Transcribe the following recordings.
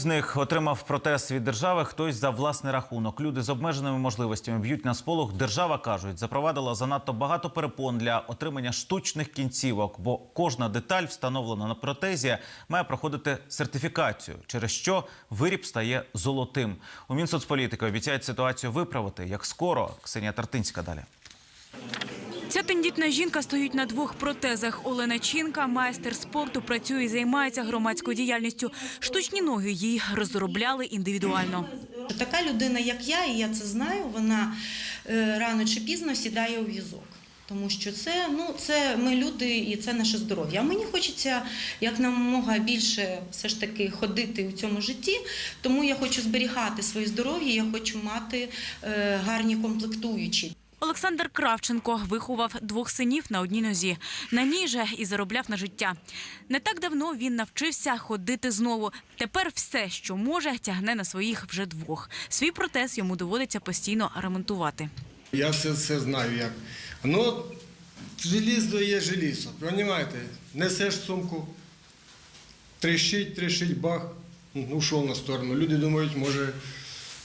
З них отримав протез від держави хтось за власний рахунок. Люди з обмеженими можливостями б'ють на сполох. Держава кажуть, запровадила занадто багато перепон для отримання штучних кінцівок, бо кожна деталь, встановлена на протезі, має проходити сертифікацію, через що виріб стає золотим. У Мінсоцполітики обіцяють ситуацію виправити. Як скоро Ксенія Тартинська далі. Ця тендітна жінка стоїть на двох протезах. Олена Чінка, майстер спорту, працює і займається громадською діяльністю. Штучні ноги їй розробляли індивідуально. Така людина, як я, і я це знаю, вона е, рано чи пізно сідає у візок. Тому що це, ну, це ми люди і це наше здоров'я. Мені хочеться якнамога більше все ж таки ходити у цьому житті, тому я хочу зберігати своє здоров'я, я хочу мати е, гарні комплектуючі. Олександр Кравченко виховав двох синів на одній нозі. На ній же і заробляв на життя. Не так давно він навчився ходити знову. Тепер все, що може, тягне на своїх вже двох. Свій протез йому доводиться постійно ремонтувати. Я все це знаю як. Ну, желізо є желізо, розумієте? Несеш сумку, трещить, трещить, бах, ну, ушов на сторону. Люди думають, може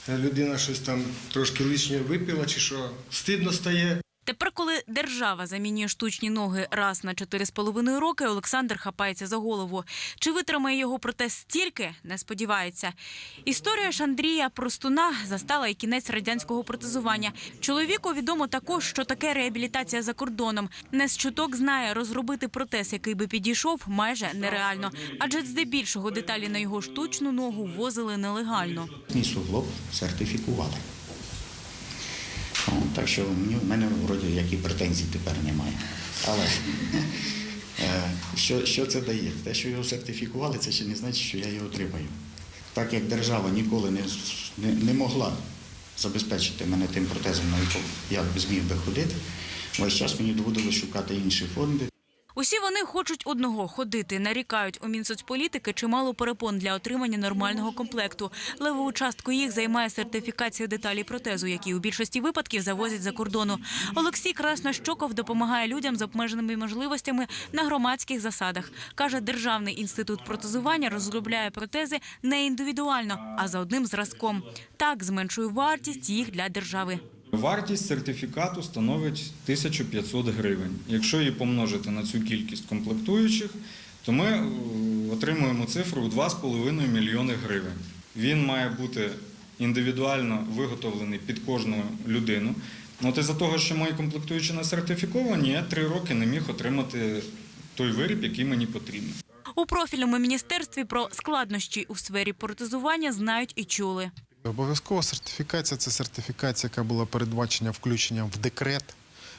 людина щось там трошки лишнє випила чи що. Стидно стає. Тепер, коли держава замінює штучні ноги раз на 4,5 роки, Олександр хапається за голову. Чи витримає його протез стільки, не сподівається. Історія ж Андрія Простуна застала і кінець радянського протезування. Чоловіку відомо також, що таке реабілітація за кордоном. Не з чуток знає, розробити протез, який би підійшов, майже нереально. Адже здебільшого деталі на його штучну ногу возили нелегально. Мій суглоб сертифікували. Так що в мене вроді які претензій тепер немає. Але е, що, що це дає? Те, що його сертифікували, це ще не значить, що я його отримаю. Так як держава ніколи не, не, не могла забезпечити мене тим протезом, на якому я зміг би ходити, весь час мені доводилось шукати інші фонди. Усі вони хочуть одного ходити. Нарікають у Мінсоцполітики чимало перепон для отримання нормального комплекту. Леву частку їх займає сертифікація деталей протезу, які у більшості випадків завозять за кордону. Олексій Краснощоков допомагає людям з обмеженими можливостями на громадських засадах. каже, державний інститут протезування розробляє протези не індивідуально, а за одним зразком. Так зменшує вартість їх для держави. Вартість сертифікату становить 1500 гривень. Якщо її помножити на цю кількість комплектуючих, то ми е, отримуємо цифру у 2,5 мільйони гривень. Він має бути індивідуально виготовлений під кожну людину. Ну, От із-за того, що мої комплектуючі не сертифіковані, я три роки не міг отримати той виріб, який мені потрібен. У профільному міністерстві про складнощі у сфері протезування знають і чули. Обов'язкова сертифікація це сертифікація, яка була передбачена включенням в декрет,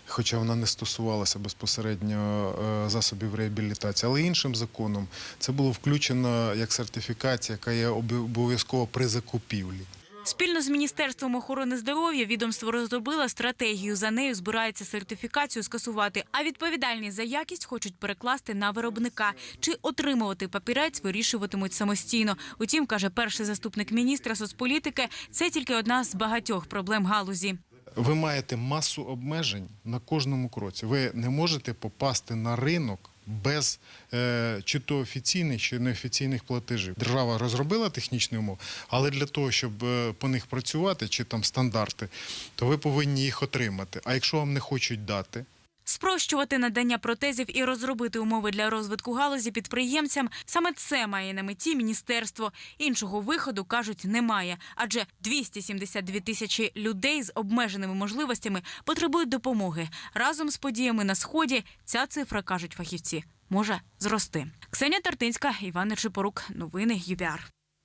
хоча вона не стосувалася безпосередньо е, засобів реабілітації, але іншим законом це було включено як сертифікація, яка є обов- обов'язкова при закупівлі. Спільно з Міністерством охорони здоров'я відомство розробило стратегію. За нею збирається сертифікацію скасувати. А відповідальність за якість хочуть перекласти на виробника. Чи отримувати папірець вирішуватимуть самостійно. Утім, каже перший заступник міністра соцполітики, це тільки одна з багатьох проблем галузі. Ви маєте масу обмежень на кожному кроці. Ви не можете попасти на ринок без е, чи то офіційних, чи неофіційних платежів. Держава розробила технічні умови, але для того, щоб е, по них працювати, чи там стандарти, то ви повинні їх отримати. А якщо вам не хочуть дати, Спрощувати надання протезів і розробити умови для розвитку галузі підприємцям саме це має на меті міністерство. Іншого виходу кажуть немає, адже 272 тисячі людей з обмеженими можливостями потребують допомоги. Разом з подіями на сході ця цифра кажуть фахівці може зрости. Ксенія Тартинська, Іван Нечипорук. Новини ЮБІАР.